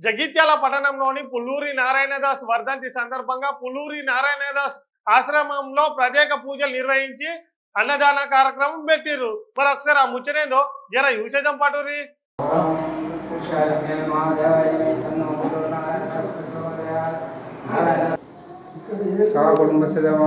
జగిత్యాల పట్టణంలోని పుల్లూరి నారాయణదాస్ వర్ధంతి సందర్భంగా పుల్లూరి నారాయణదాస్ ఆశ్రమంలో ప్రత్యేక పూజలు నిర్వహించి అన్నదాన కార్యక్రమం పెట్టిర్రు. మరి ఒకసారి ఆ ముచ్చటేందో? జర యూసేద్దాం పటూరి సాగుడు ముసలమ్మ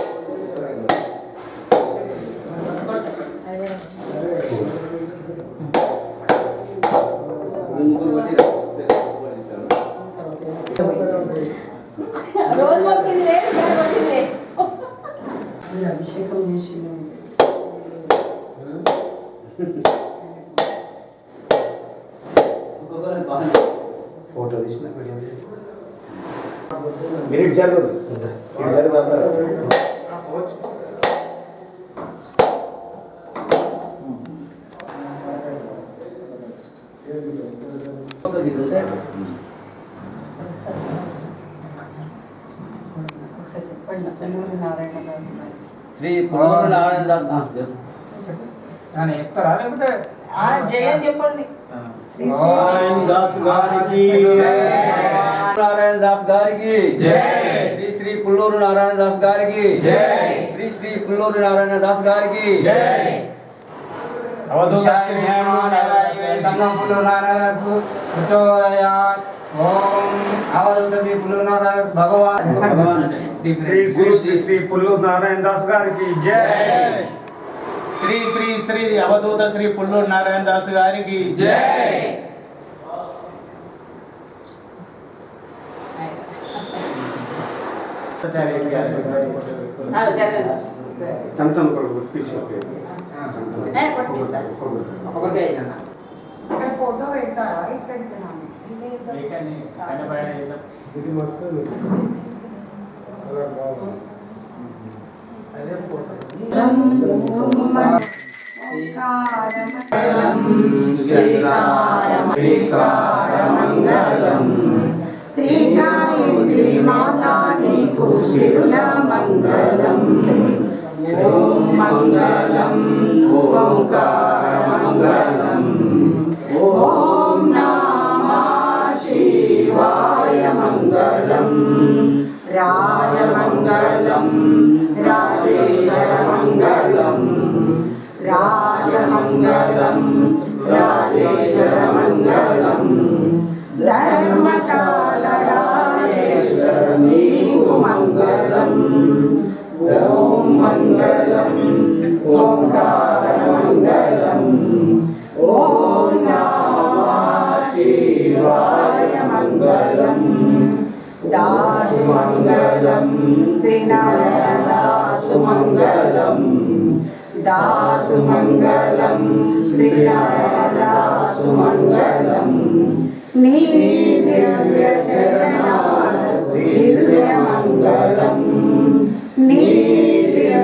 ఫోటో తీసిన వీడియో తీసిన మీరు ఇటు జరగదు ఇటు జరగదు అందరు ఒకసారి చెప్పండి పుల్లూరు నారాయణ దాస్ గారు. శ్రీ పుల్లూరు నారాయణ దాస్ అని చెప్తారా? లేకపోతే ఆ జయం చెప్పండి. శ్రీ నారాయణ దాస్ గారికి నారాయణ దాస్ గారికి శ్రీ శ్రీ పుల్లూరు నారాయణ దాస్ గారికి శ్రీ శ్రీ పుల్లూరు నారాయణ దాస్ గారికి శ్రీ శ్రీ శ్రీ శ్రీ పుల్లూరు నారాయణ దాస్ గారికి జై. శ్రీ శ్రీ శ్రీ అవధూత శ్రీ పుల్లూరు నారాయణ దాస్ గారికి జై. చంతం కొడుకు పిలిచి ఏ, కొట్టిస్తా. ఇక్కడ ఫోటో. ఇది మస్తు చాలా బాగుంది శ్రీకాయత్రి మాతా నీకు శిరుల మంగళం ఓం మంగళం ఓంకార మంగళం ఓం నమ శివాయ మంగళం రాజమంగళం రాజేశ్వర మంగళం రాజమంగళం రాజేశ్వర మంగళం ధర్మశాల రాజేశ్వర నీకు మంగళం ఓం మంగళం ఓంకార మంగళం ఓం నమ శివాయ మంగళం దాసు మంగళం శ్రీనారాయణ దాసు మంగళం దాసు మంగళం శ్రీనారాయణ దాసు మంగళం నీ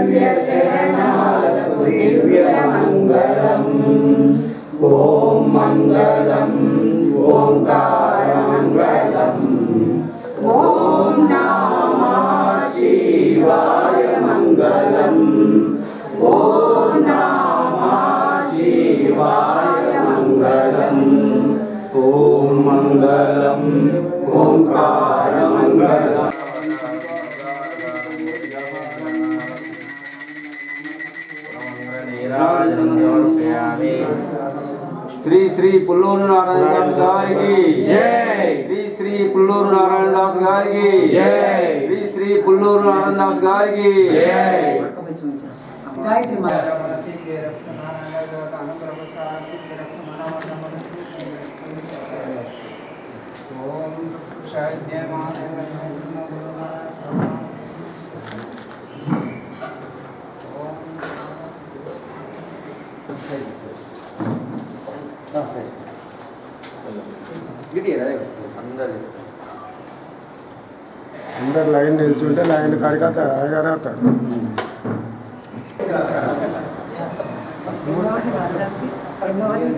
దివ్య చరణాలకు దివ్య మంగళం నీ దివ్య చరణాలకు దివ్య మంగళం ఓం మంగళం ఓంకార మంగళం ఓం నమ శివాయ మంగళం శ్రీ శ్రీ పుల్లూరు నారాయణ దాస్ గారికి జై. శ్రీ శ్రీ పుల్లూరు నారాయణ దాస్ గారికి జై. శ్రీ శ్రీ పుల్లూరు నారాయణ దాస్ గారికి గాయత్రి మాత ఓం అందరు లైన్ నిల్చుంటే లైన్ కాడికి వస్తాడు అయ్యగారే వస్తాడు రెండవది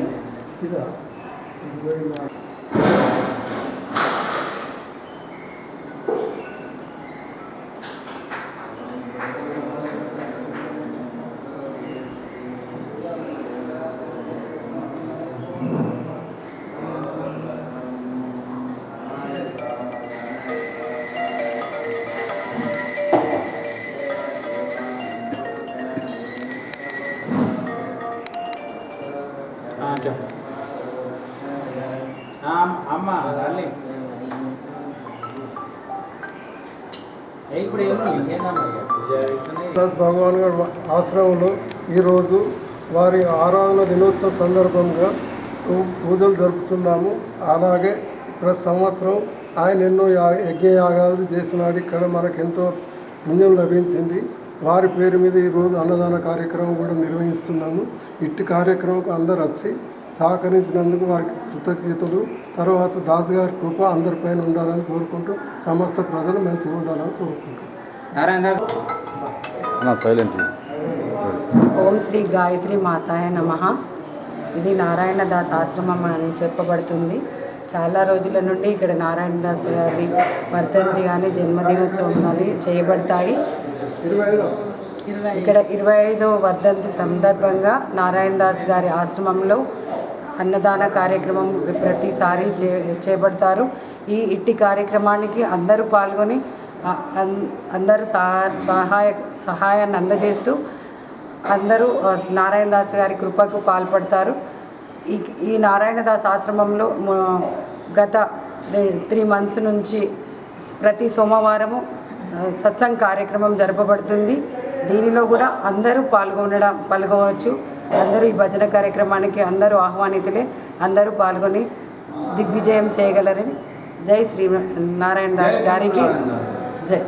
అవుతున్నాయి. భగవాన్ గారి ఆశ్రమంలో ఈరోజు వారి ఆరాధన దినోత్సవ సందర్భంగా పూ- పూజలు జరుపుతున్నాము. అలాగే ప్రతి సంవత్సరం ఆయన ఎన్నో యా- యజ్ఞయాగాలు చేసినాడు. ఇక్కడ మనకు ఎంతో పుణ్యం లభించింది. వారి పేరు మీద ఈరోజు అన్నదాన కార్యక్రమం కూడా నిర్వహిస్తున్నాము. ఇట్టి కార్యక్రమంకు అందరు వచ్చి సహకరించినందుకు వారికి కృతజ్ఞతలు. తర్వాత దాస్ గారి కృప అందరిపైన ఉండాలని కోరుకుంటూ సమస్త ప్రజలు మంచిగా ఉండాలని కోరుకుంటున్నాం. నారాయణ దాస్ ఓం శ్రీ గాయత్రి మాతాయ నమ. ఇది నారాయణ దాస్ ఆశ్రమం అని చెప్పబడుతుంది. చాలా రోజుల నుండి ఇక్కడ నారాయణ దాస్ గారి వర్ధంతి కానీ జన్మదినోత్సవం కానీ చేయబడతాయి. ఇక్కడ ఇరవై ఐదో వర్ధంతి సందర్భంగా నారాయణ దాస్ గారి ఆశ్రమంలో అన్నదాన కార్యక్రమం ప్రతిసారి చే చేపడతారు. ఈ ఇట్టి కార్యక్రమానికి అందరూ పాల్గొని అందరూ సహా- సహాయ సహాయాన్ని అందజేస్తూ అందరూ నారాయణ దాస్ గారి కృపకు పాల్పడతారు. ఈ ఈ నారాయణ దాస్ ఆశ్రమంలో గత త్రీ మంత్స్ నుంచి ప్రతి సోమవారము సత్సంగ్ కార్యక్రమం జరపబడుతుంది. దీనిలో కూడా అందరూ పాల్గొనడం పాల్గొనవచ్చు. అందరూ ఈ భజన కార్యక్రమానికి అందరూ ఆహ్వానితులే అందరూ పాల్గొని దిగ్విజయం చేయగలరని. జై శ్రీ నారాయణ దాస్ గారికి జై.